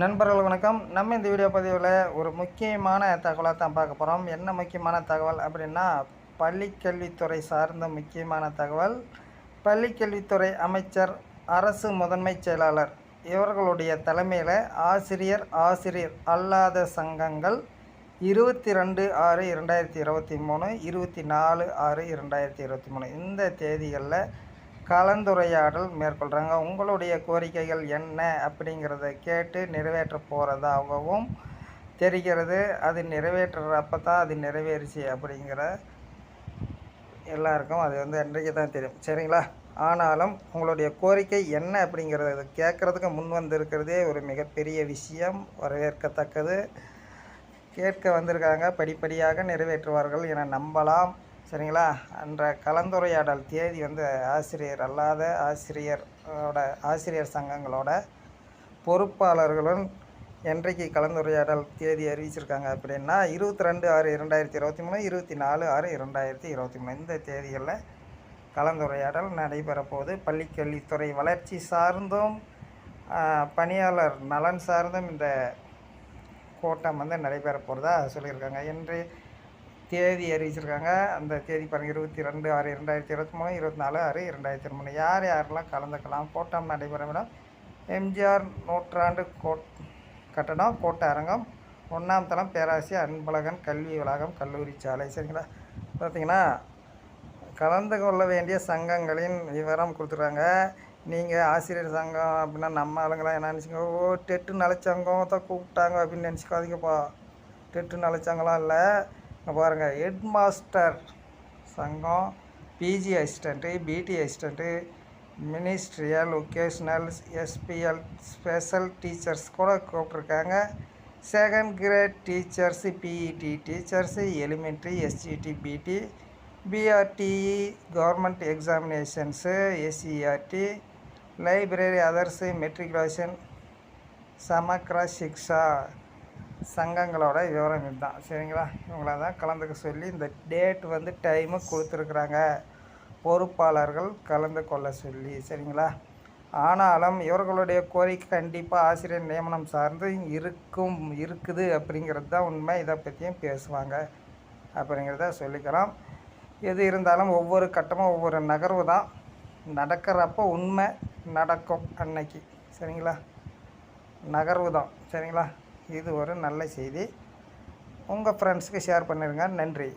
நண்பர்கள் வணக்கம். நம்ம இந்த வீடியோ பதிவில் ஒரு முக்கியமான தகவலாக தான் பார்க்க போகிறோம் என்ன முக்கியமான தகவல் அப்படின்னா பள்ளிக்கல்வித்துறை சார்ந்த முக்கியமான தகவல். பள்ளிக்கல்வித்துறை அமைச்சர் அரசு முதன்மைச் செயலாளர். இவர்களுடைய தலைமையில் ஆசிரியர் ஆசிரியர் அல்லாத சங்கங்கள் இருபத்தி ரெண்டு ஆறு இரண்டாயிரத்தி இருபத்தி மூணு இருபத்தி நாலு ஆறு இரண்டாயிரத்தி இருபத்தி மூணு. இந்த தேதிகளில் கலந்துரையாடல் மேற்கொள்கிறாங்க உங்களுடைய கோரிக்கைகள் என்ன அப்படிங்கிறத கேட்டு நிறைவேற்ற போகிறதாகவும் தெரிகிறது. அது நிறைவேற்றுறப்ப தான் அது நிறைவேறுச்சு அப்படிங்கிற எல்லாருக்கும் அது வந்து அன்றைக்கு தான் தெரியும். சரிங்களா? ஆனாலும் உங்களுடைய கோரிக்கை என்ன அப்படிங்கிறத கேட்குறதுக்கு முன் வந்திருக்கிறதே ஒரு மிகப்பெரிய விஷயம். வரவேற்கத்தக்கது. கேட்க வந்திருக்காங்க. படிப்படியாக நிறைவேற்றுவார்கள் என நம்பலாம். சரிங்களா? அன்ற கலந்துரையாடல் தேதி வந்து ஆசிரியர் அல்லாத ஆசிரியரோட ஆசிரியர் சங்கங்களோட பொறுப்பாளர்களும் என்றைக்கு கலந்துரையாடல் தேதி அறிவிச்சிருக்காங்க அப்படின்னா இருபத்தி ரெண்டு ஆறு இரண்டாயிரத்தி இருபத்தி மூணு இருபத்தி நாலு ஆறு இரண்டாயிரத்தி இருபத்தி மூணு. இந்த தேதிகளில் கலந்துரையாடல் நடைபெறப்போகுது. பள்ளிக்கல்வித்துறை வளர்ச்சி சார்ந்தும் பணியாளர் நலன் சார்ந்தும் இந்த கூட்டம் வந்து நடைபெற போகிறதா சொல்லியிருக்காங்க. என்று தேதி அறிவிச்சிருக்காங்க. அந்த தேதி பாருங்கள் இருபத்தி ரெண்டு ஆறு இரண்டாயிரத்தி இருபத்தி மூணு இருபத்தி நாலு ஆறு இரண்டாயிரத்தி இருபத்தி மூணு. யார் யாரெல்லாம் கலந்துக்கலாம்? கோட்டம் நடைபெறும் இடம் எம்ஜிஆர் நூற்றாண்டு கோட் கட்டடம் கோட்ட அரங்கம் ஒன்றாம் தளம் பேராசிரியர் அன்பழகன் கல்வி வளாகம் கல்லூரி சாலை. சரிங்களா? பார்த்தீங்கன்னா கலந்து கொள்ள வேண்டிய சங்கங்களின் விவரம் கொடுத்துருக்காங்க. நீங்கள் ஆசிரியர் சங்கம் அப்படின்னா நம்ம ஆளுங்களாம் என்ன நினச்சிக்கோ ஓ டெட்டு நலச்சங்கம் தான் கூப்பிட்டாங்க அப்படின்னு நினச்சிக்காதீங்கப்பா. டெட்டு நலச்சங்கம்லாம் இல்லை. இங்கே பாருங்கள் ஹெட் மாஸ்டர் சங்கம் PG assistant PT assistant ministerial vocational SPL special teachers கூட கூப்பிட்ருக்காங்க second grade teachers PET teachers elementary SGT PT BRTE government examinations SCRT library others matriculation Samagra Shiksha சங்கங்களோட விவரம் இதுதான். சரிங்களா? இவங்கள தான் கலந்துக்க சொல்லி இந்த டேட் வந்து டைமு கொடுத்துருக்குறாங்க. பொறுப்பாளர்கள் கலந்து கொள்ள சொல்லி. சரிங்களா? ஆனாலும் இவர்களுடைய கோரிக்கை கண்டிப்பாக ஆசிரியர் நியமனம் சார்ந்து இருக்கும் இருக்குது அப்படிங்கிறது தான் உண்மை. இதை பற்றியும் பேசுவாங்க அப்படிங்கிறத சொல்லிக்கலாம். எது இருந்தாலும் ஒவ்வொரு கட்டமும் ஒவ்வொரு நகர்வு தான். நடக்கிறப்போ உண்மை நடக்கும் அன்னைக்கு. சரிங்களா? நகர்வு தான். சரிங்களா? இது ஒரு நல்ல செய்தி. உங்கள் ஃப்ரெண்ட்ஸுக்கு ஷேர் பண்ணிடுங்க நன்றி.